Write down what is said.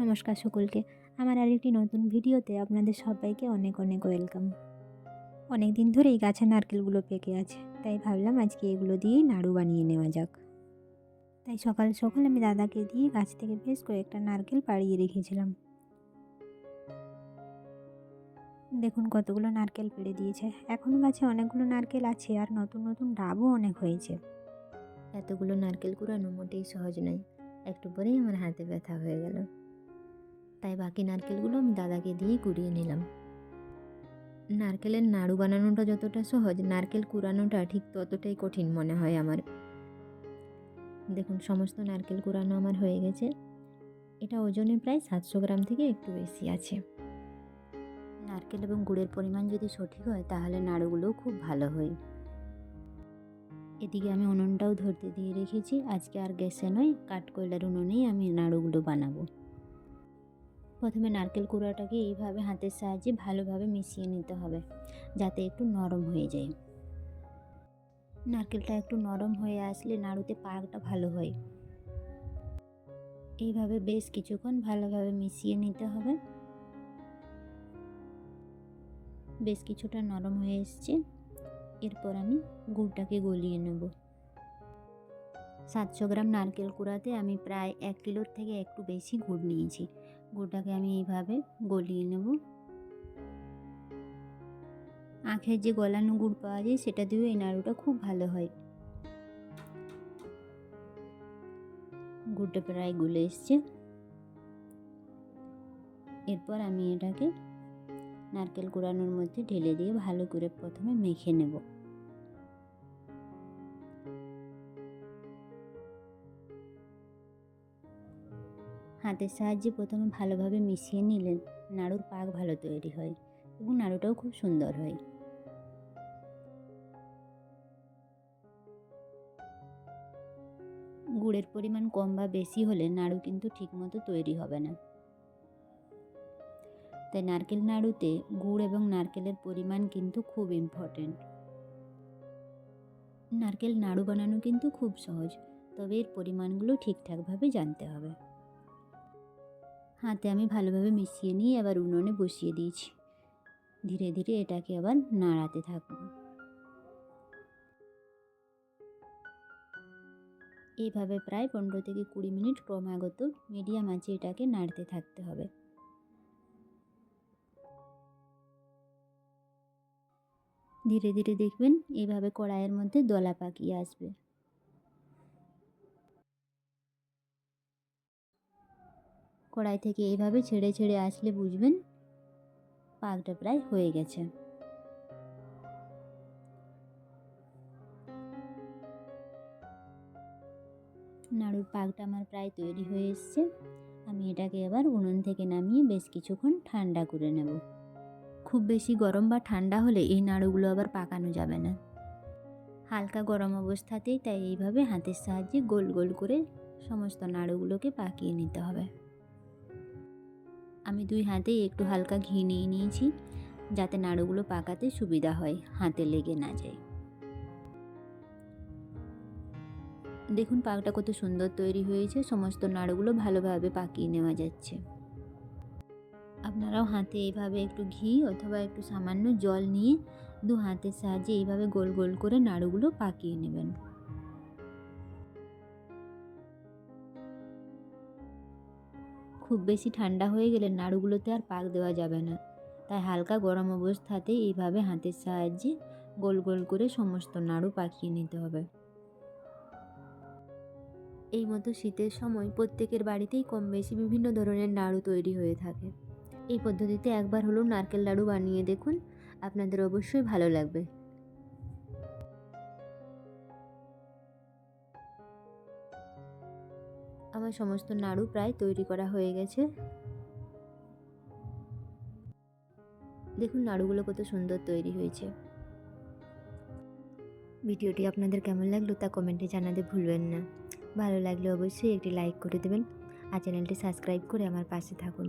নমস্কার সকলকে। আমার আরেকটি নতুন ভিডিওতে আপনাদের সবাইকে অনেক অনেক ওয়েলকাম। অনেক দিন ধরেই গাছে নারকেলগুলো পেকে আছে, তাই ভাবলাম আজকে এগুলো দিয়েই নাড়ু বানিয়ে নেওয়া যাক। তাই সকাল সকাল আমি দাদাকে দিয়ে গাছ থেকে বেশ কয়েকটা নারকেল পাড়িয়ে রেখেছিলাম। দেখুন কতগুলো নারকেল পেড়ে দিয়েছে। এখনও গাছে অনেকগুলো নারকেল আছে আর নতুন নতুন ডাবও অনেক হয়েছে। এতগুলো নারকেল কুড়ানো মোটেই সহজ নয়। একটু পরেই আমার হাতে ব্যথা হয়ে গেল। তাই বাকি নারকেলগুলো আমি দাদাকে দিয়ে কুড়িয়ে নিলাম। নারকেলের নাড়ু বানানোটা যতটা সহজ, নারকেল কুড়ানোটা ঠিক ততটাই কঠিন মনে হয় আমার। দেখুন, সমস্ত নারকেল কুড়ানো আমার হয়ে গেছে। এটা ওজনে প্রায় সাতশো গ্রাম থেকে একটু বেশি আছে। নারকেল এবং গুড়ের পরিমাণ যদি সঠিক হয়, তাহলে নাড়ুগুলোও খুব ভালো হয়। এদিকে আমি উনুনটাও ধরতে দিয়ে রেখেছি। আজকে আর গ্যাসে নয়, কাঠকয়লার উনুনেই আমি নাড়ুগুলো বানাবো। প্রথমে নারকেল কুড়াটাকে এইভাবে হাতের সাহায্যে ভালোভাবে মিশিয়ে নিতে হবে, যাতে একটু নরম হয়ে যায়। নারকেলটা একটু নরম হয়ে আসলে নাড়ুতে পাকটা ভালো হয়। এইভাবে বেশ কিছুক্ষণ ভালোভাবে মিশিয়ে নিতে হবে। বেশ কিছুটা নরম হয়ে এসছে। এরপর আমি গুড়টাকে গলিয়ে নেব। সাতশো গ্রাম নারকেল কুড়াতে আমি প্রায় এক কিলোর থেকে একটু বেশি গুড় নিয়েছি। গুড়টাকে আমি এইভাবে গলিয়ে নেব। আখের যে গলানো গুড় পাওয়া যায়, সেটা দিয়েও এই নাড়ুটা খুব ভালো হয়। গুড়টা প্রায় গুলে এসছে। এরপর আমি এটাকে নারকেল কুড়ানোর মধ্যে ঢেলে দিয়ে ভালো করে প্রথমে মেখে নেব। হাতের সাহায্যে প্রথমে ভালোভাবে মিশিয়ে নিলেন। নাড়ুর পাক ভালো তৈরি হয় এবং নাড়ুটাও খুব সুন্দর হয়। গুড়ের পরিমাণ কম বা বেশি হলে নাড়ু কিন্তু ঠিকমতো তৈরি হবে না। তাই নারকেল নাড়ুতে গুড় এবং নারকেলের পরিমাণ কিন্তু খুব ইম্পর্টেন্ট নারকেল নাড়ু বানানো কিন্তু খুব সহজ, তবে এর পরিমাণগুলো ঠিকঠাকভাবে জানতে হবে। হাতে আমি ভালোভাবে মিশিয়ে নিয়ে আবার উনুনে বসিয়ে দিয়েছি। ধীরে ধীরে এটাকে আবার নাড়াতে থাকব। এইভাবে প্রায় পনেরো থেকে কুড়ি মিনিট ক্রমাগত মিডিয়াম আঁচে এটাকে নাড়তে থাকতে হবে। ধীরে ধীরে দেখবেন এইভাবে কড়াইয়ের মধ্যে দলা পাকিয়ে আসবে। কড়াই থেকে এইভাবে ছেড়ে ছেড়ে আসলে বুঝবেন পাকটা প্রায় হয়ে গেছে। নাড়ুর পাকটা আমার প্রায় তৈরি হয়ে এসছে। আমি এটাকে এবার উনুন থেকে নামিয়ে বেশ কিছুক্ষণ ঠান্ডা করে নেব। খুব বেশি গরম বা ঠান্ডা হলে এই নাড়ুগুলো আবার পাকানো যাবে না। হালকা গরম অবস্থাতেই তাই এইভাবে হাতের সাহায্যে গোল গোল করে সমস্ত নাড়ুগুলোকে পাকিয়ে নিতে হবে। আমি দুই হাতেই একটু হালকা ঘি নিয়ে নিয়েছি, যাতে নাড়ুগুলো পাকাতে সুবিধা হয়, হাতে লেগে না যায়। দেখুন পাকটা কত সুন্দর তৈরি হয়েছে, সমস্ত নাড়ুগুলো ভালোভাবে পাকিয়ে নেওয়া যাচ্ছে। আপনারাও হাতে এইভাবে একটু ঘি অথবা একটু সামান্য জল নিয়ে দু হাতের সাহায্যে এইভাবে গোল গোল করে নাড়ুগুলো পাকিয়ে নেবেন। খুব বেশি ঠান্ডা হয়ে গেলে নাড়ুগুলোতে আর পাক দেওয়া যাবে না। তাই হালকা গরম অবস্থাতেই এইভাবে হাতের সাহায্যে গোল গোল করে সমস্ত নাড়ু পাকিয়ে নিতে হবে। এই মতো শীতের সময় প্রত্যেকের বাড়িতেই কম বেশি বিভিন্ন ধরনের নাড়ু তৈরি হয়ে থাকে। এই পদ্ধতিতে একবার হলেও নারকেল লাড়ু বানিয়ে দেখুন। আপনাদের অবশ্যই ভালো লাগবে। আমার সমস্ত নাড়ু প্রায় তৈরি করা হয়ে গেছে। দেখুন নাড়ুগুলো কত সুন্দর তৈরি হয়েছে। ভিডিওটি আপনাদের কেমন লাগল তা কমেন্টে জানাতে ভুলবেন না। ভালো লাগলে অবশ্যই একটি লাইক করে দেবেন আর চ্যানেলটি সাবস্ক্রাইব করে আমার পাশে থাকুন।